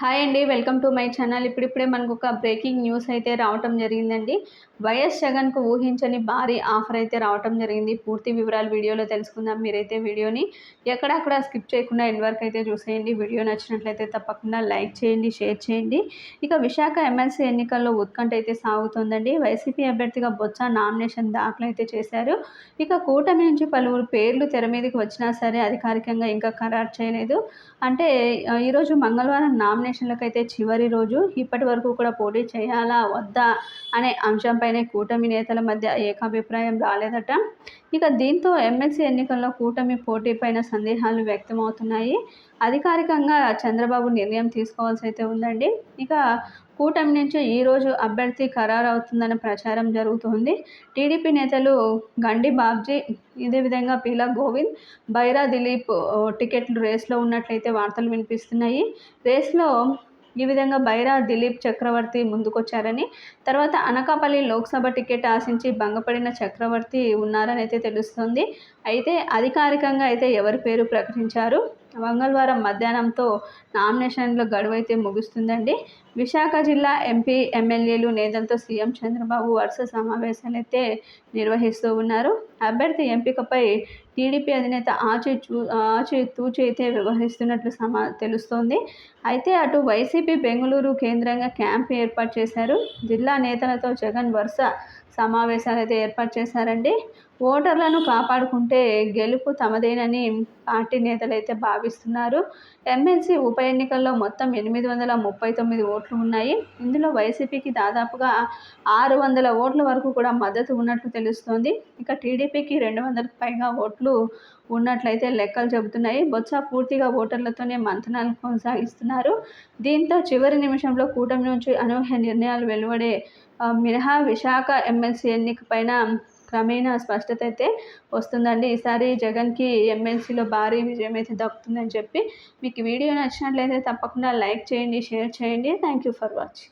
Hi అండి welcome to my channel. ఇప్పుడిప్పుడే మనకు ఒక బ్రేకింగ్ న్యూస్ అయితే రావటం జరిగిందండి. వైఎస్ జగన్కు ఊహించని భారీ ఆఫర్ అయితే రావటం జరిగింది. పూర్తి వివరాలు వీడియోలో తెలుసుకుందాం. మీరైతే వీడియోని ఎక్కడక్కడ స్కిప్ చేయకుండా ఎండ్ వరకు అయితే చూసేయండి. వీడియో నచ్చినట్లయితే తప్పకుండా లైక్ చేయండి షేర్ చేయండి. ఇక విశాఖ ఎమ్మెల్సీ ఎన్నికల్లో ఉత్కంఠ అయితే సాగుతుందండి. వైసీపీ అభ్యర్థిగా బొత్స నామినేషన్ దాఖలు అయితే చేశారు. ఇక కూటమి నుంచి పలువురు పేర్లు తెర మీదకి వచ్చినా సరే అధికారికంగా ఇంకా ఖరారు చేయలేదు. అంటే ఈరోజు మంగళవారం నామినేషన్ నామినేషన్లకు అయితే చివరి రోజు ఇప్పటి వరకు కూడా పోటీ చేయాలా వద్దా అనే అంశంపైనే కూటమి నేతల మధ్య ఏకాభిప్రాయం రాలేదట. ఇక దీంతో ఎమ్మెల్సీ ఎన్నికల్లో కూటమి పోటీపైన సందేహాలు వ్యక్తమవుతున్నాయి. అధికారికంగా చంద్రబాబు నిర్ణయం తీసుకోవాల్సి అయితే ఉందండి. ఇక కూటమి నుంచి ఈరోజు అభ్యర్థి ఖరారు ప్రచారం జరుగుతుంది. టీడీపీ నేతలు గండి బాబ్జీ ఇదే విధంగా పీలా గోవింద్ బైరా దిలీప్ టికెట్లు రేస్లో ఉన్నట్లయితే వార్తలు వినిపిస్తున్నాయి. రేస్లో ఈ విధంగా బైరా దిలీప్ చక్రవర్తి ముందుకొచ్చారని తర్వాత అనకాపల్లి లోక్సభ టికెట్ ఆశించి భంగపడిన చక్రవర్తి ఉన్నారని అయితే తెలుస్తుంది. అయితే అధికారికంగా అయితే ఎవరి పేరు ప్రకటించారు? మంగళవారం మధ్యాహ్నంతో నామినేషన్ల గడువైతే ముగుస్తుందండి. విశాఖ జిల్లా ఎంపీ ఎమ్మెల్యేలు నేతలతో సీఎం చంద్రబాబు వరుస సమావేశాలైతే నిర్వహిస్తూ ఉన్నారు. అభ్యర్థి ఎంపికపై టీడీపీ అధినేత ఆచి ఆచి తూచి అయితే వ్యవహరిస్తున్నట్లు సమా తెలుస్తోంది. అయితే అటు వైసీపీ బెంగళూరు కేంద్రంగా క్యాంప్ ఏర్పాటు చేశారు. జిల్లా నేతలతో జగన్ వరుస సమావేశాలు అయితే ఏర్పాటు చేశారండి. ఓటర్లను కాపాడుకుంటే గెలుపు తమదేనని పార్టీ నేతలు అయితే భావిస్తున్నారు. ఎమ్మెల్సీ ఉప ఎన్నికల్లో మొత్తం ఎనిమిది వందల ముప్పై తొమ్మిది ఓట్లు ఉన్నాయి. ఇందులో వైసీపీకి దాదాపుగా ఆరు వందల ఓట్ల వరకు కూడా మద్దతు ఉన్నట్లు తెలుస్తోంది. ఇక టీడీపీకి రెండు వందలకు పైగా ఓట్లు ఉన్నట్లయితే లెక్కలు చెబుతున్నాయి. బొత్స పూర్తిగా ఓటర్లతోనే మంతనాలు కొనసాగిస్తున్నారు. దీంతో చివరి నిమిషంలో కూటమి నుంచి అనూహ్య నిర్ణయాలు వెలువడే మినహా విశాఖ ఎమ్మెల్సీ ఎన్నిక పైన క్రమేణా స్పష్టత అయితే వస్తుందండి. ఈసారి జగన్కి ఎమ్మెల్సీలో భారీ విజయం అయితే దక్కుతుందని చెప్పి మీకు వీడియో నచ్చినట్లయితే తప్పకుండా లైక్ చేయండి షేర్ చేయండి. Thank you for watching.